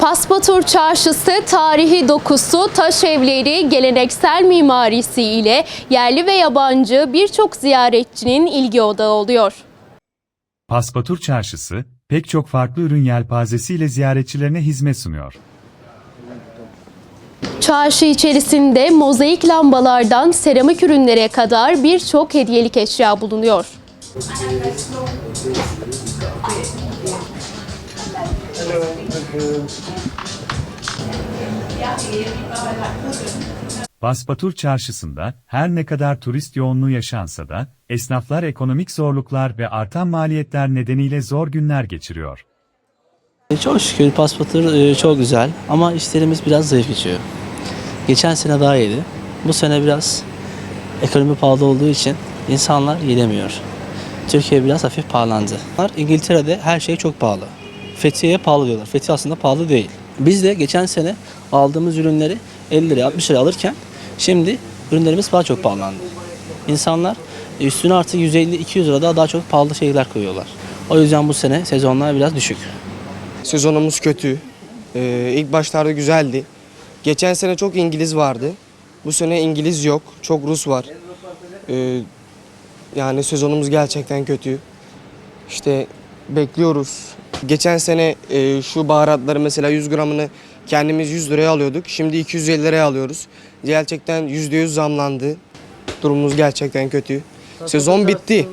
Paspatur Çarşısı tarihi dokusu, taş evleri, geleneksel mimarisi ile yerli ve yabancı birçok ziyaretçinin ilgi odağı oluyor. Paspatur Çarşısı, pek çok farklı ürün yelpazesiyle ziyaretçilerine hizmet sunuyor. Çarşı içerisinde mozaik lambalardan seramik ürünlere kadar birçok hediyelik eşya bulunuyor. Paspatur Çarşısı'nda her ne kadar turist yoğunluğu yaşansa da, esnaflar ekonomik zorluklar ve artan maliyetler nedeniyle zor günler geçiriyor. E, Çok şükür paspatır e, çok güzel ama işlerimiz biraz zayıf geçiyor. Geçen sene daha iyiydi. Bu sene biraz ekonomi pahalı olduğu için insanlar yiyemiyor. Türkiye biraz hafif pahalandı. İngiltere'de her şey çok pahalı. Fethiye'ye pahalı diyorlar. Fethiye aslında pahalı değil. Biz de geçen sene aldığımız ürünleri 50 liraya 60 liraya alırken şimdi ürünlerimiz daha çok pahalandı. İnsanlar üstüne artık 150-200 lira daha, daha çok pahalı şeyler koyuyorlar. O yüzden bu sene sezonlar biraz düşük. Sezonumuz kötü. Ee, ilk başlarda güzeldi. Geçen sene çok İngiliz vardı. Bu sene İngiliz yok. Çok Rus var. Ee, yani sezonumuz gerçekten kötü. İşte bekliyoruz. Geçen sene e, şu baharatları mesela 100 gramını kendimiz 100 liraya alıyorduk. Şimdi 250 liraya alıyoruz. Gerçekten %100 zamlandı. Durumumuz gerçekten kötü. Sezon bitti.